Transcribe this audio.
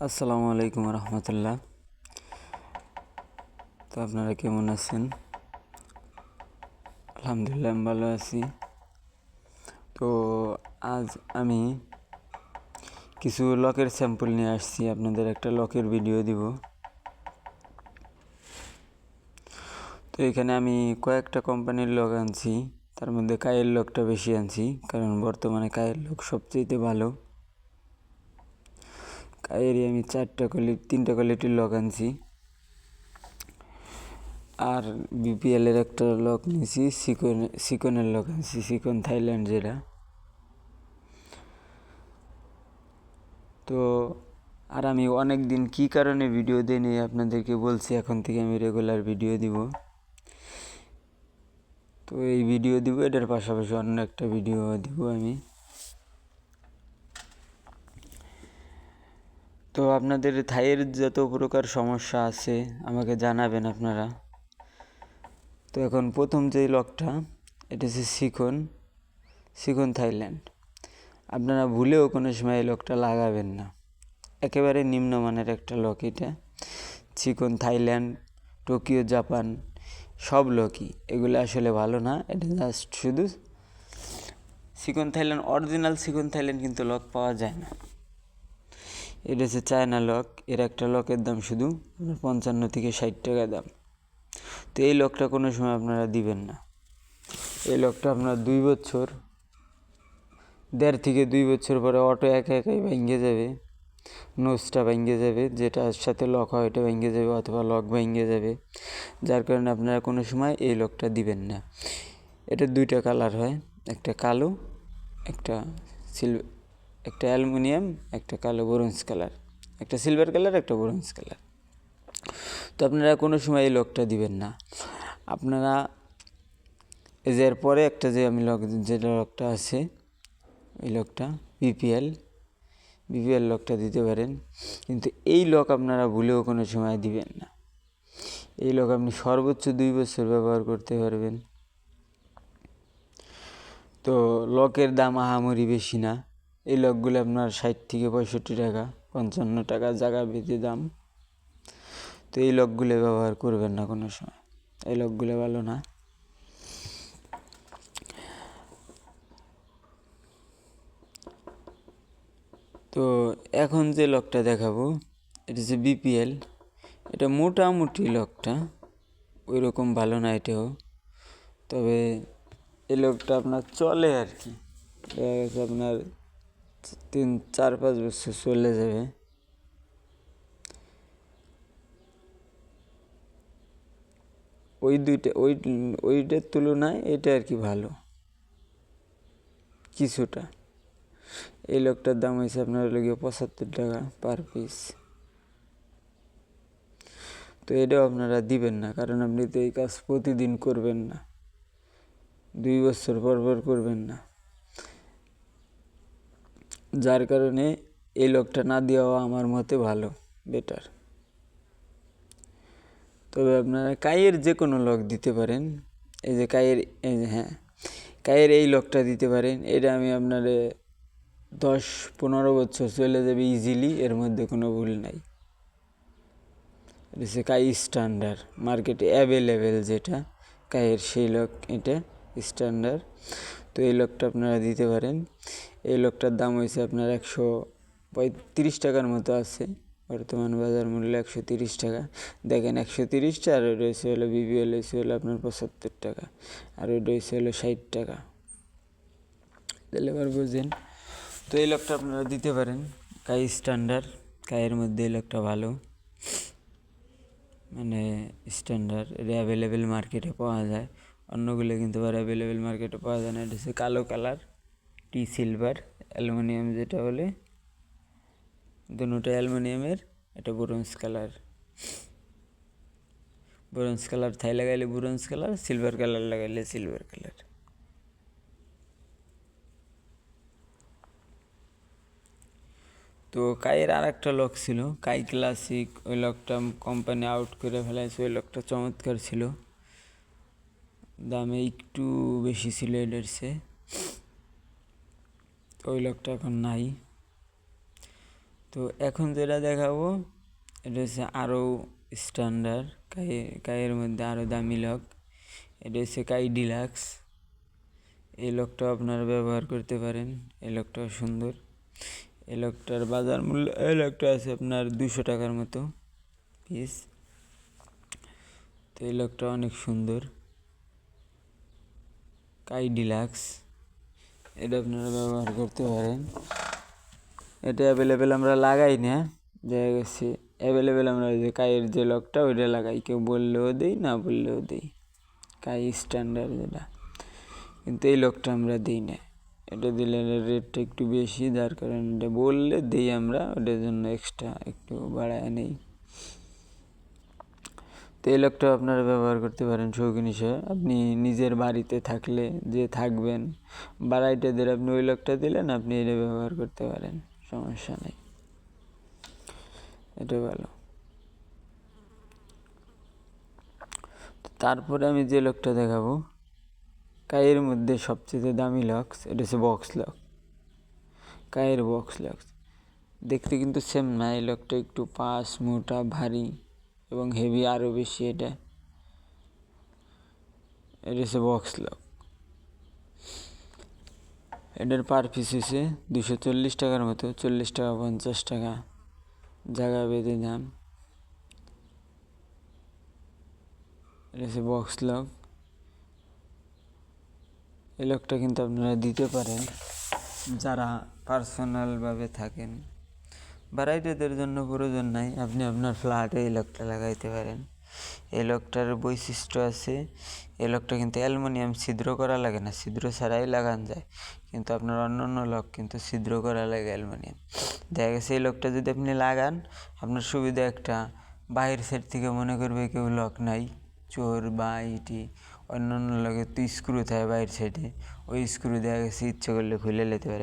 আসসালামু আলাইকুম রহমতুল্লাহ। তো আপনারা কেমন আছেন? আলহামদুলিল্লাহ আমি ভালো আছি। তো আজ আমি কিছু লকের স্যাম্পল নিয়ে আসছি, আপনাদের একটা লকের ভিডিও দিব। তো এখানে আমি কয়েকটা কোম্পানির লক আনছি, তার মধ্যে কায়ের লকটা বেশি আনছি, কারণ বর্তমানে কায়ের লক সবচেয়ে ভালো। কায়েরই আমি চারটা কোয়ালিটি তিনটা কোয়ালিটির লক আনছি। আর বিপিএলের একটা লক নিয়েছি সিকন, সিকনের লক আনছি, সিকন থাইল্যান্ড যেটা। তো আর আমি অনেক দিন কী কারণে ভিডিও দিইনি আপনাদেরকে বলছি, এখন থেকে আমি রেগুলার ভিডিও দিব। তো এই ভিডিও দিব, এটার পাশাপাশি অন্য একটা ভিডিও দিব আমি। তো আপনাদের থাইয়ের যত প্রকার সমস্যা আছে, আমাকে জানাবেন আপনারা। তো এখন প্রথম যে লকটা, এটা হচ্ছে শিখন শিখন থাইল্যান্ড। আপনারা ভুলেও কোনো সময় এই লকটা লাগাবেন না। একেবারে নিম্নমানের একটা লক এটা। চিকন থাইল্যান্ড, টোকিও, জাপান, সব লকই। এগুলো আসলে ভালো না, এটা জাস্ট শুধু সিকন থাইল্যান্ড, অরিজিনাল সিকন থাইল্যান্ড কিন্তু লক পাওয়া যায় না। এটা হচ্ছে চায়না লক, এর একটা লকের দাম শুধু পঞ্চান্ন থেকে ষাট টাকা দাম। তো এই লকটা কোনো সময় আপনারা দিবেন না। এই লকটা আপনার দুই বছর, দেড় থেকে দুই বছর পরে অটো একা একাই ভেঙে যাবে নোজটা ভেঙে যাবে, যেটার সাথে লক হয় ওটা ভেঙে যাবে অথবা লক ভেঙে যাবে। যার কারণে আপনারা কোনো সময় এই লকটা দিবেন না। এটা দুইটা কালার হয়, একটা কালো, একটা সিলভার একটা অ্যালুমিনিয়াম, একটা কালো ব্রোঞ্জ কালার একটা সিলভার কালার একটা ব্রোঞ্জ কালার তো আপনারা কোনো সময় এই লকটা দিবেন না। আপনারা এই যে একটা যে আমি লক যেটা লকটা আছে, এই লকটা বিপিএল বিপিএল লকটা দিতে পারেন। কিন্তু এই লক আপনারা ভুলেও কোনো সময় দিবেন না। এই লক আপনি সর্বোচ্চ দুই বছর ব্যবহার করতে পারবেন। তো লকের দাম আহামরি বেশি না। এই লকগুলো আপনার ষাট থেকে পঁয়ষট্টি টাকা, পঞ্চান্ন টাকা জায়গা বেঁধে দাম। তো এই লকগুলো ব্যবহার করবেন না কোনো সময়। এই লকগুলো ভালো না। তো এখন যে লকটা দেখাবো, এটা হচ্ছে বিপিএল, এটা মোটামুটি লকটা ওই রকম ভালো না এটাও। তবে এই লোকটা আপনার চলে আর কি। আপনার তিন, চার, পাঁচ বছর চলে যাবে। ওই দুইটা, ওই, ওইটার তুলনায় এটা আর কি ভালো। কিছুটা। এই লোকটার দাম হয়েছে আপনার লেগে পঁচাত্তর টাকা পার পিস তো এটাও আপনারা দিবেন না, কারণ আপনি তো এই কাজ প্রতিদিন করবেন না। দুই বছর পর পর করবেন না। যার কারণে এই লোকটা না দেওয়া আমার মতে ভালো বেটার তবে আপনারা কায়ের যে কোনো লক দিতে পারেন। এই যে কায়ের এই যে হ্যাঁ কায়ের এই লকটা দিতে পারেন। এটা আমি আপনারে দশ পনেরো বছর চলে যাবে ইজিলি এর মধ্যে কোনো ভুল নাই। হচ্ছে কাই স্ট্যান্ডার্ড মার্কেটে অ্যাভেলেবেল যেটা কায়ের সেই লক এটা স্ট্যান্ডার্ড তো এই লকটা আপনারা দিতে পারেন। এই লকটার দাম হয়েছে আপনার একশো পঁয়ত্রিশ টাকার মতো আছে। বর্তমান বাজার মূল্য একশো তিরিশ টাকা। দেখেন একশো তিরিশটা আর ওইটা হয়েছে হলো বিবিএল হয়েছে হলো আপনার পঁচাত্তর টাকা, আর ওইটা হয়েছে হলো ষাট টাকা। তাহলে এবার বুঝেন। তো এই লকটা আপনারা দিতে পারেন। কাই স্ট্যান্ডার্ড কায়ের মধ্যে এই লকটা ভালো। মানে স্ট্যান্ডার্ড এটা অ্যাভেলেবেল মার্কেটে পাওয়া যায়। অন্যগুলো কিন্তু আবার অ্যাভেলেবেল মার্কেটে পাওয়া যায় না। এটা হচ্ছে কালো কালার, টি সিলভার অ্যালুমিনিয়াম যেটা বলে। দুটা অ্যালুমিনিয়ামের এটা bronze colour bronze colour Thai লাগাইলে ব্রোঞ্জ কালার সিলভার কালার লাগাইলে সিলভার কালার তো কাইয়ের আর একটা লক ছিল, কাই ক্লাসিক ওই লকটা কোম্পানি আউট করে ফেলাইছে, ওই লকটা চমৎকার ছিল। দামে একটু বেশি ছিল এটার সে ওই লকটা এখন নাই। তো এখন যেটা দেখাবো, এটা হচ্ছে আরও স্ট্যান্ডার্ড কাই কাইয়ের মধ্যে আরও দামি লক। এটা হচ্ছে কাই ডিলাক্স। এই লকটাও আপনারা ব্যবহার করতে পারেন। এই লকটাও সুন্দর। এই লকটার বাজার মূল্য, এই লকটা আছে আপনার দুশো টাকার মতো পিস তো এই লকটা অনেক সুন্দর। কাই ডিলাক্স এটা আপনারা ব্যবহার করতে পারেন। এটা অ্যাভেলেবেল আমরা লাগাই না। দেখা গেছে অ্যাভেলেবেল আমরা ওই যে কাইয়ের যে লকটা ওইটা লাগাই। কেউ বললেও দিই, না বললেও দিই। কাই স্ট্যান্ডার্ড যেটা। কিন্তু এই লকটা আমরা দিই না। এটা দিলে রেটটা একটু বেশি, যার কারণে এটা বললে দিই আমরা। ওটার জন্য এক্সট্রা একটু বাড়ায় নেই। তো এই লকটা আপনারা ব্যবহার করতে পারেন শৌখিন হিসেবে। আপনি নিজের বাড়িতে থাকলে যে থাকবেন, বাড়াইটাদের আপনি ওই লকটা দিলেন, আপনি এটা ব্যবহার করতে পারেন, সমস্যা নেই। এটা ভালো। তারপরে আমি যে লকটা দেখাবো কায়ের মধ্যে সবচেয়ে দামি লক্স, এটা হচ্ছে বক্স লক কায়ের বক্স লক্স। দেখতে কিন্তু সেম না, এই লকটা একটু পাস, মোটা, ভারী। এবং হেভি আরও বেশি এটা। এটা হচ্ছে বক্স লক এটার পার পিস হচ্ছে দুশো চল্লিশ টাকার মতো, চল্লিশ টাকা, পঞ্চাশ টাকা, জায়গা বেঁধে দাম। এটা বক্স লক এই লকটা কিন্তু আপনারা দিতে পারেন, যারা পার্সোনালভাবে থাকেন। বাড়াইটেদের জন্য প্রয়োজন নাই। আপনি আপনার ফ্ল্যাটে এই লোকটা লাগাইতে পারেন। এই লোকটার বৈশিষ্ট্য আছে, এই লোকটা কিন্তু অ্যালুমিনিয়াম ছিদ্র করা লাগে না, ছিদ্র ছাড়াই লাগান যায়। কিন্তু আপনার অন্য অন্য লক কিন্তু ছিদ্র করা লাগে অ্যালুমিনিয়াম। দেখা গেছে এই লোকটা যদি আপনি লাগান, আপনার সুবিধা একটা। বাইরের সাইড থেকে মনে করবে কেউ লক নাই, চোর বা ইটি। অন্য অন্য লগে তো স্ক্রু থাকে বাইরের সাইডে ওই স্ক্রু দেখা গেছে ইচ্ছে করলে খুলে নিতে পারে।